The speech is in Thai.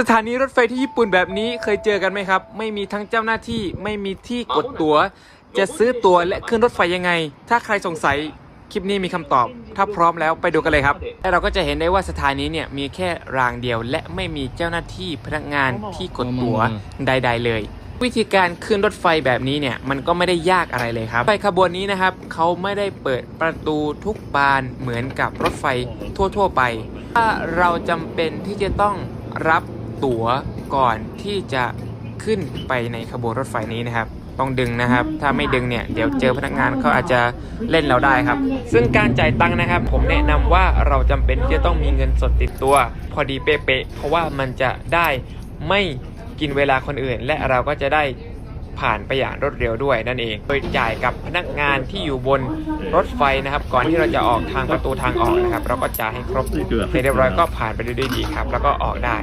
สถานีรถไฟที่ญี่ปุ่นแบบนี้เคยเจอกันไหมครับ ไม่มีทั้งเจ้าหน้าที่ไม่มีที่กดตั๋ว จะซื้อตั๋วและขึ้นรถไฟยังไง ถ้าใครสงสัยคลิปนี้มีคำตอบ ถ้าพร้อมแล้วไปดูกันเลยครับและเราก็จะเห็นได้ว่าสถานีเนี่ยมีแค่รางเดียว และไม่มีเจ้าหน้าที่พนักงานที่กดตั๋วใด ๆ เลย วิธีการขึ้นรถไฟแบบนี้เนี่ยมันก็ไม่ได้ยากอะไรเลยครับไฟขบวนนี้นะครับเขาไม่ได้เปิดประตูทุกบานเหมือนกับรถไฟทั่ว ๆ ไป ถ้าเราจำเป็นที่จะต้องรับ ตั๋วก่อนที่จะขึ้นไปในขบวนรถไฟนี้นะครับ ต้องดึงนะครับ ถ้าไม่ดึงเนี่ยเดี๋ยวเจอพนักงานเขาอาจจะเล่นเราได้ครับ ซึ่งการจ่ายตังค์นะครับ ผมแนะนำว่าเราจำเป็นที่จะต้องมีเงินสดติดตัว พอดีเป๊ะๆเพราะว่ามันจะได้ไม่กินเวลาคนอื่น และเราก็จะได้ผ่านไปอย่างรวดเร็วด้วยนั่นเอง โดยจ่ายกับพนักงานที่อยู่บนรถไฟนะครับ ก่อนที่เราจะออกทางประตูทางออกนะครับ เราก็จ่ายให้ครบเสร็จเรียบร้อยก็ผ่านไปด้วยดีครับ แล้วก็ออกได้